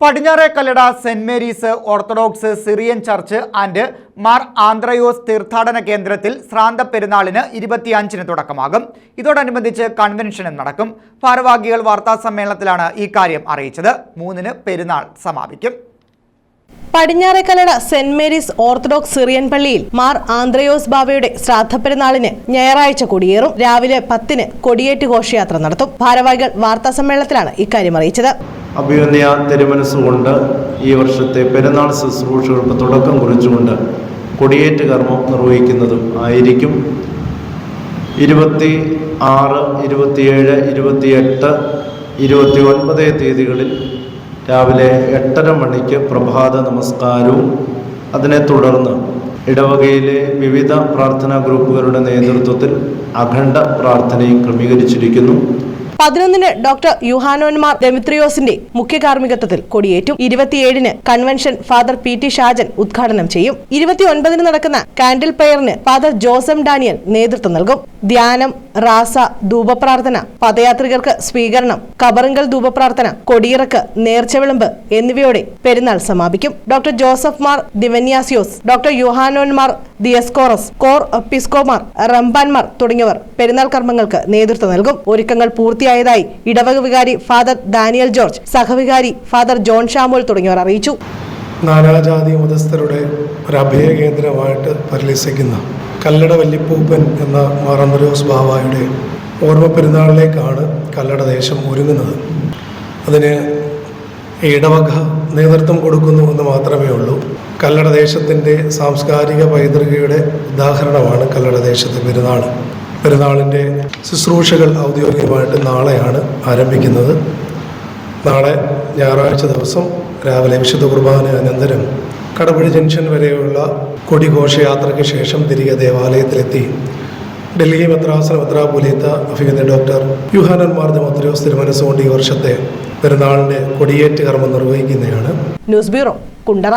Padinjarekallada saint Mary's orthodox Syrian church and Mar Andreos തീർത്ഥാടന കേന്ദ്രത്തിൽ ശ്രാന്ത പെരുന്നാളിന് ഇരുപത്തിയഞ്ചിന് തുടക്കമാകും. ഇതോടനുബന്ധിച്ച് കൺവെൻഷനും നടക്കും. ഭാരവാഹികൾ വാർത്താ സമ്മേളനത്തിലാണ് ഇക്കാര്യം അറിയിച്ചത്. മൂന്നിന് പെരുന്നാൾ സമാപിക്കും. Padinjarekallada saint Mary's orthodox Syrian പള്ളിയിൽ മാർ ആന്ത്രയോസ് ബാബയുടെ ശ്രാദ്ധപ്പെരുന്നാളിന് ഞായറാഴ്ച കൊടിയേറും. രാവിലെ പത്തിന് കൊടിയേറ്റ് ഘോഷയാത്ര നടത്തും. ഭാരവാഹികൾ വാർത്താ സമ്മേളനത്തിലാണ് ഇക്കാര്യം അറിയിച്ചത്. അഭിമന്യ തിരുമനസ്സുകൊണ്ട് ഈ വർഷത്തെ പെരുന്നാൾ ശുശ്രൂഷകൾക്ക് തുടക്കം കുറിച്ചുകൊണ്ട് കൊടിയേറ്റ് കർമ്മം നിർവഹിക്കുന്നതും ആയിരിക്കും. ഇരുപത്തി ആറ് ഇരുപത്തിയേഴ് ഇരുപത്തിയെട്ട് ഇരുപത്തി ഒൻപത് തീയതികളിൽ രാവിലെ എട്ടര മണിക്ക് പ്രഭാത നമസ്കാരവും. അതിനെ തുടർന്ന് ഇടവകയിലെ വിവിധ പ്രാർത്ഥനാ ഗ്രൂപ്പുകളുടെ നേതൃത്വത്തിൽ അഖണ്ഡ പ്രാർത്ഥനയും ക്രമീകരിച്ചിരിക്കുന്നു. പതിനൊന്നിന് ഡോക്ടർ യുഹാനോന്മാർ ഡെമിത്രിയോസിന്റെ മുഖ്യ കാർമ്മികത്വത്തിൽ കൊടിയേറ്റും ഇരുപത്തിയേഴിന് convention father P T Shajan ഉദ്ഘാടനം ചെയ്യും ഇരുപത്തിയൊൻപതിന് നടക്കുന്ന കാൻഡിൽ പെയറിന് ഫാദർ ജോസഫ് ഡാനിയൽ നേതൃത്വം നൽകും. ധ്യാനം റാസ ധൂപപ്രാർത്ഥന പദയാത്രികർക്ക് സ്വീകരണം കബറിങ്കൽ ധൂപപ്രാർത്ഥന കൊടിയിറക്ക് നേർച്ചവിളമ്പ് എന്നിവയോടെ പെരുന്നാൾ സമാപിക്കും. Doctor Joseph Mar Dionysius doctor Yuhanon Mar Dioscorus core പിസ്കോമാർ റംബാൻമാർ തുടങ്ങിയവർ പെരുന്നാൾ കർമ്മങ്ങൾക്ക് നേതൃത്വം നൽകും. ഒരുക്കങ്ങൾ പൂർത്തിയായതായി ഇടവക വികാരി ഫാദർ ദാനിയൽ ജോർജ് സഹവികാരി ഫാദർ ജോൺ ഷാമോൾ തുടങ്ങിയവർ അറിയിച്ചു. നാനാജാതി മതസ്ഥരുടെ ഒരു അഭയ കേന്ദ്രമായിട്ട് പരിലസിക്കുന്ന കല്ലട വല്ലിപ്പൂപ്പൻ എന്ന മാറന്തരോസ് ബാവായുടെ ഓർമ്മ പെരുന്നാളിലേക്കാണ് കല്ലട ദേശം ഒരുങ്ങുന്നത്. അതിന് ഇടവക നേതൃത്വം കൊടുക്കുന്നു എന്ന് മാത്രമേ ഉള്ളൂ. കല്ലട ദേശത്തിന്റെ സാംസ്കാരിക പൈതൃകയുടെ ഉദാഹരണമാണ് കല്ലട ദേശത്തെ പെരുന്നാൾ. പെരുന്നാളിന്റെ ശുശ്രൂഷകൾ ഔദ്യോഗികമായിട്ട് നാളെയാണ് ആരംഭിക്കുന്നത്. നാളെ ഞായറാഴ്ച ദിവസം രാവിലെ വിശുദ്ധ കുർബാന അനന്തരം കടപ്പുഴ ജംഗ്ഷൻ വരെയുള്ള കൊടിഘോഷയാത്രയ്ക്ക് ശേഷം തിരികെ ദേവാലയത്തിലെത്തി. ഡൽഹി മെത്രാസന മെത്രാപൊലീത്ത അഭിഗത ഡോക്ടർ യുഹാനൻ മാർദ്ദ മദ്രോസ് തിരുമനസ്സുകൊണ്ട് ഈ വർഷത്തെ പെരുന്നാളിന്റെ കൊടിയേറ്റ് കർമ്മം നിർവഹിക്കുന്നതാണ്. News bureau Kundara.